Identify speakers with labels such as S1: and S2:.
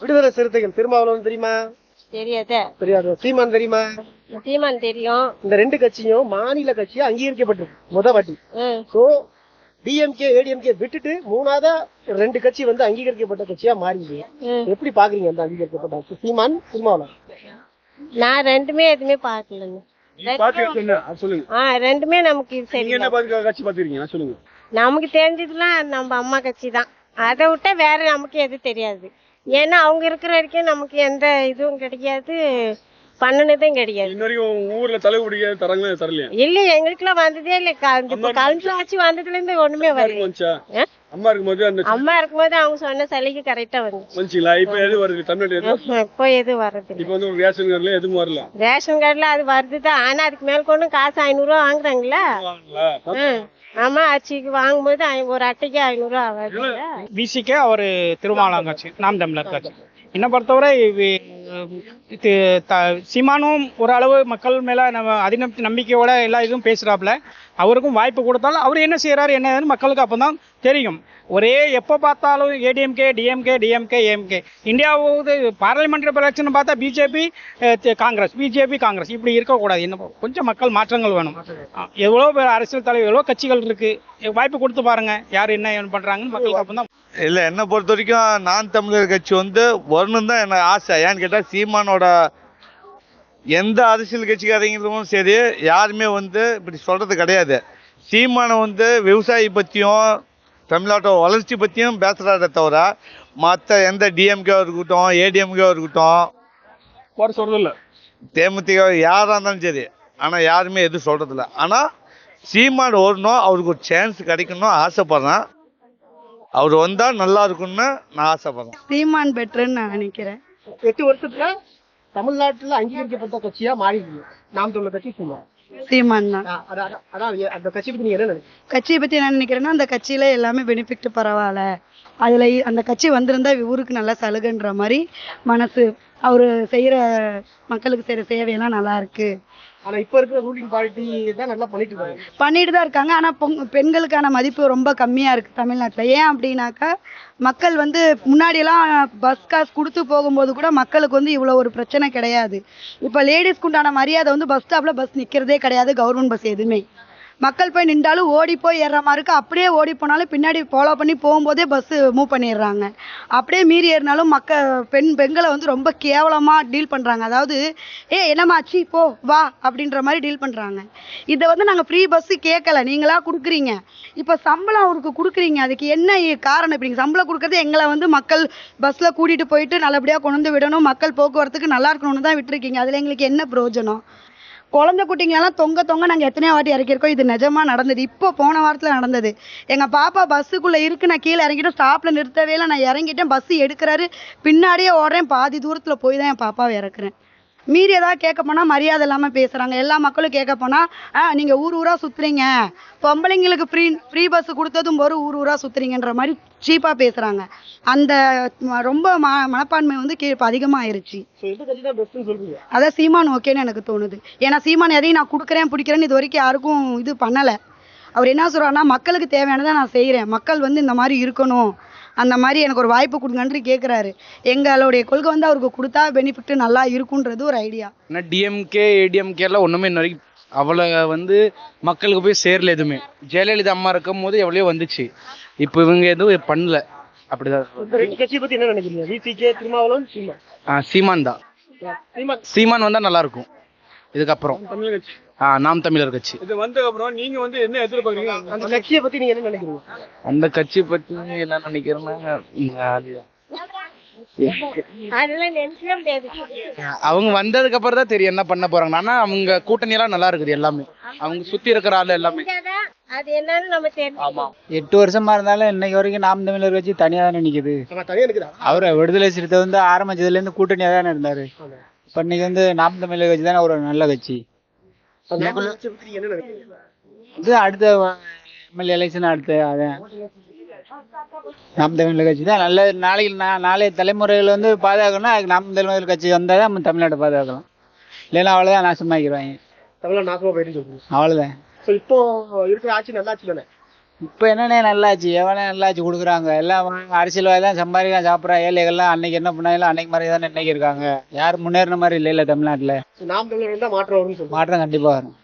S1: விடுதலை சிறுத்தைகள் திருமாவளவன் தெரியுமா?
S2: தெரியாத.
S1: தெரியாது. சீமான் தெரியுமா?
S2: சீமான் தெரியும்.
S1: இந்த ரெண்டு கட்சியும் மாநில கட்சியா அங்கீகரிக்கப்பட்டிருக்கு முத வாட்டி. சோ டிஎம்கே ஏடிஎம்கே விட்டுட்டு மூணாவதா ரெண்டு கட்சி வந்து அங்கீகரிக்கப்பட்ட கட்சியா மாறிடுது. எப்படி பாக்குறீங்க அந்த அங்கீகரிக்கப்பட்ட சீமான் திருமாவளவன்
S2: நான் ரெண்டுமே எதுவுமே ஆ ரெண்டுமே நமக்கு சரி நமக்கு தெரிஞ்சதுலாம் நம்ம அம்மா கட்சி தான் அதை விட்டா வேற நமக்கு எதுவும் தெரியாது. ஏன்னா அவங்க இருக்கிற வரைக்கும் நமக்கு எந்த இதுவும் கிடைக்காது. பண்ணினதும் கிடையாது
S3: இன்ன வரைக்கும் உங்க ஊர்ல தலைமுடி தராங்களா தரலையா?
S2: இல்ல எங்களுக்குலாம் வந்ததே இல்ல கலந்து ஆட்சி வந்ததுல இருந்து ஒண்ணுமே வரல?
S3: அம்மா இருக்கும்போது அந்த
S2: அம்மா இருக்கும்போது அவங்க சொன்ன சலுகை கரெக்டா வந்துச்சு.
S3: வந்துச்சுங்களா? இப்ப எது வருது? தமிழ்நாடு எது?
S2: இப்போ எதுவும் வர்றதில்ல
S3: இப்ப வந்து ஒரு ரேஷன் கார்டுல எதுவும் வரல?
S2: ரேஷன் கார்டுல அது வருதுதான் ஆனா அதுக்கு மேல கொண்டு காசு ஐநூறு ரூபா ம். ஆமா அரிசிக்கு வாங்கும்போது ஒரு அட்டைக்கு ஐநூறு ரூபா ஆகுதுல்ல
S4: பிசிகே அவர் திருமாவளவன் கட்சி நாம் தமிழர் கட்சி. என்னை பொறுத்தவரை சீமானும் ஓரளவு மக்கள் மேல நம்ம அதிநம்பி நம்பிக்கையோட எல்லா இதுவும் பேசுறாப்புல. அவருக்கும் வாய்ப்பு கொடுத்தாலும் அவர் என்ன செய்கிறாரு என்னன்னு மக்களுக்கு அப்பதான் தெரியும். ஒரே எப்போ பார்த்தாலும் ஏடிஎம்கே டிஎம்கே டிஎம்கே ஏஎம்கே இந்தியாவது பார்லிமெண்ட் எலெக்ஷன் பார்த்தா பிஜேபி காங்கிரஸ் பிஜேபி காங்கிரஸ். இப்படி இருக்கக்கூடாது. என்ன கொஞ்சம் மக்கள் மாற்றங்கள் வேணும். எவ்வளோ பேர் அரசியல் தலைவர் எவ்வளோ கட்சிகள் இருக்குது வாய்ப்பு கொடுத்து பாருங்கள் யார் என்ன பண்ணுறாங்கன்னு மக்களுக்கு மக்களுக்கு அப்பதான்
S5: இல்லை என்னை பொறுத்த வரைக்கும் நான் தமிழர் கட்சி வந்து வரணும் தான் எனக்கு ஆசை. ஏன்னு கேட்டால் சீமானோட எந்த அரசியல் கட்சிக்காரங்களும் சரி யாருமே வந்து இப்படி சொல்றது கிடையாது. சீமானை வந்து விவசாயி பற்றியும் தமிழ்நாட்டோட வளர்ச்சி பற்றியும் பேசுகிறாரே தவிர மற்ற எந்த டிஎம்கே இருக்கட்டும் ஏடிஎம்கே இருக்கட்டும்
S3: வர சொல்றது இல்ல
S5: தேமுதிக யாராக இருந்தாலும் சரி ஆனால் யாருமே எதுவும் சொல்கிறதில்ல ஆனால் சீமான் வரணும் அவருக்கு ஒரு சான்ஸ் கிடைக்கணும் ஆசைப்பட்றேன். அவர் வந்தால் நல்லா இருக்கும்னு நான் ஆசைப்பட்றேன்.
S6: சீமான் பெட்டர்ன்னு நான் நினைக்கிறேன்.
S1: எட்டு வருஷத்துல தமிழ்நாட்டுல அங்கீகரிக்கப்பட்ட கட்சியா மாறிடுது. நாம் தமிழர் கட்சி சீமான்
S6: தான்.
S1: அதான் அந்த கட்சி பத்தி நீங்க என்ன நினைக்கிறீங்க?
S6: கட்சியை பத்தி என்ன நினைக்கிறேன்னா அந்த கட்சியில எல்லாமே பெனிஃபிட் பரவாயில்ல. அதுல அந்த கட்சி வந்திருந்தா ஊருக்கு நல்லா சலுகைன்ற மாதிரி மனசு அவரு செய்யற மக்களுக்கு செய்யற சேவையெல்லாம் நல்லா இருக்கு.
S1: ஆனா இப்ப இருக்கிற ரூலிங் பார்ட்டி தான் நல்லா பண்ணிட்டு இருக்காங்க.
S6: பண்ணிட்டு தான் இருக்காங்க. ஆனா பெண்களுக்கான மதிப்பு ரொம்ப கம்மியா இருக்கு தமிழ்நாட்டுல. ஏன் அப்படின்னாக்கா மக்கள் வந்து முன்னாடி எல்லாம் பஸ் காசு கொடுத்து போகும்போது கூட மக்களுக்கு வந்து இவ்வளவு ஒரு பிரச்சனை கிடையாது. இப்ப லேடிஸ்க்கு உண்டான மரியாதை வந்து பஸ் ஸ்டாப்ல பஸ் நிக்கிறதே கிடையாது கவர்மெண்ட் பஸ் எதுவுமே. மக்கள் போய் நின்றாலும் ஓடி போய் ஏறுற மாதிரி இருக்குது அப்படியே ஓடி போனாலும் பின்னாடி ஃபாலோ பண்ணி போகும்போதே பஸ்ஸு மூவ் பண்ணிடுறாங்க. அப்படியே மீறி ஏறினாலும் மக்க பெண் பெண்களை வந்து ரொம்ப கேவலமாக டீல் பண்ணுறாங்க அதாவது ஏ என்னமாச்சி போ வா அப்படின்ற மாதிரி டீல் பண்ணுறாங்க இதை வந்து நாங்கள் ஃப்ரீ பஸ்ஸு கேட்கல. நீங்களா கொடுக்குறீங்க. இப்போ சம்பளம் அவருக்கு கொடுக்குறீங்க. அதுக்கு என்ன காரணம்? இப்ப சம்பளம் கொடுக்குறது எங்களை வந்து மக்கள் பஸ்ஸில் கூட்டிகிட்டு போயிட்டு நல்லபடியாக கொண்டு வந்து விடணும். மக்கள் போக்குவரத்துக்கு நல்லா இருக்கணும்னு தான் விட்டுருக்கீங்க. அதில் எங்களுக்கு என்ன பிரயோஜனம்? குழந்தை குட்டிங்களெல்லாம் தொங்க தொங்க நாங்கள் எத்தனையோ வாட்டி இறக்கியிருக்கோம். இது நிஜமா நடந்தது. இப்போ போன வாரத்தில் நடந்தது. எங்கள் பாப்பா பஸ்ஸுக்குள்ளே இருக்கு. நான் கீழே இறங்கிட்டோம். ஸ்டாப்பில் நிறுத்தவே இல்லை. நான் இறங்கிட்டேன். பஸ்ஸு எடுக்கிறாரு. பின்னாடியே ஓடுறேன். பாதி தூரத்தில் போய் தான் என் பாப்பாவை இறக்குறேன். மீறி ஏதாவது கேட்க போனால் மரியாதை இல்லாமல் பேசுகிறாங்க எல்லா மக்களும் கேட்க போனால் ஆ நீங்கள் ஊர் ஊராக சுற்றுறீங்க பொம்பளைங்களுக்கு ஃப்ரீ ஃப்ரீ பஸ் கொடுத்ததும் ஒரு ஊர் ஊராக சுற்றுறீங்கன்ற மாதிரி சீப்பாக பேசுகிறாங்க அந்த ரொம்ப ம மனப்பான்மை வந்து கீழே இப்போ அதிகமாகிருச்சு அதான் சீமான் ஓகேன்னு எனக்கு தோணுது. ஏன்னா சீமான் எதையும் நான் கொடுக்குறேன் பிடிக்கிறேன்னு இது வரைக்கும் யாருக்கும் இது பண்ணலை. அவர் என்ன சொல்றாருன்னா மக்களுக்கு தேவையானதை நான் செய்கிறேன் மக்கள் வந்து இந்த மாதிரி இருக்கணும். அந்த மாதிரி எனக்கு ஒரு வாய்ப்பு கொடுங்கன்னு கேட்குறாரு எங்களுடைய கொள்கை வந்து அவருக்கு கொடுத்தா பெனிஃபிட் நல்லா இருக்குன்றது ஒரு ஐடியா
S7: ஆனால் டிஎம்கே ஏடிஎம்கேலாம் ஒன்றுமே இன்ன வரைக்கும் அவ்வளோ வந்து மக்களுக்கு போய் சேரல எதுவுமே. ஜெயலலிதா அம்மா இருக்கும் போது எவ்வளோ வந்துச்சு. இப்போ இவங்க எதுவும் பண்ணல. அப்படிதான்.
S1: கட்சி பத்தி என்ன நினைக்கிறீங்க? விசிகே திருமாவளவன் சீமான்?
S7: ஆ, சீமான் தான்.
S1: சீமான்.
S7: வந்தால் நல்லா இருக்கும். இதுக்கப்புறம். ஆ நாம் தமிழர் கட்சி.
S3: இது வந்ததுக்கு அப்புறம் நீங்க வந்து என்ன எதிர்பார்க்கறீங்க?
S1: அந்த கட்சியை பத்தி நீங்க என்ன நினைக்கிறீங்க?
S7: அந்த கட்சி பற்றி என்ன நினைக்கிறேன்னா அவங்க வந்ததுக்கு அப்புறம் தான் தெரியும் என்ன பண்ண போறாங்க. ஆனா அவங்க கூட்டணி எல்லாம் நல்லா இருக்குது எல்லாமே. அவங்க சுத்தி இருக்கிற ஆள் எல்லாமே.
S2: அது என்னன்னு நம்ம தெரியும்
S7: ஆமா.
S4: எட்டு வருஷமா இருந்தாலும் இன்னைக்கு வரைக்கும் நாம் தமிழர் கட்சி தனியா தானே நிக்குது.
S1: ஆமா தனியா இருக்கிறா
S4: அவர் விடுதலை சிறுத்தை வந்து ஆரம்பிச்சதுல இருந்து கூட்டணியா தானே இருந்தாரு. இப்ப இன்னைக்கு வந்து நாம் தமிழர் கட்சி தானே ஒரு நல்ல கட்சி. இது அடுத்த எம்எல்ஏ எலெக்ஷன் அடுத்த அதான். நாம் தமிழர் கட்சி தான். நல்ல நாளைக்கு நா- நாளைய தலைமுறைகள் வந்து பாதுகாக்கணும்னா அதுக்கு நாம் தமிழர் கட்சி வந்தால் தான் நம்ம தமிழ்நாட்டை பாதுகாக்கலாம். இல்லைன்னா அவ்வளோதான் நாசமாக்கிடுவாங்க.
S1: தமிழ்நாடு நாசமா போயிட்டு சொல்றீங்க.
S4: அவ்வளோதான்
S1: சோ இப்போ இருக்கிற ஆட்சி நல்லாச்சு தானே?
S8: இப்போ என்னண்ணே நல்லாச்சு எவனே நல்லாச்சு கொடுக்குறாங்க? எல்லாம் அரசியல்வாதி தான் சம்பாதிக்கலாம் சாப்பிட்றா ஏழைகள்லாம் அன்னைக்கு என்ன பண்ணாங்களோ அன்னைக்கு மாதிரி தானே இன்னைக்கு இருக்காங்க. யாரும் முன்னேறின மாதிரி இல்லை இல்லை தமிழ்நாட்டில்
S1: நாம் தமிழர் மாற்றம் வரும்னு சொல்றீங்க.
S8: மாற்றம் கண்டிப்பாக வரும்.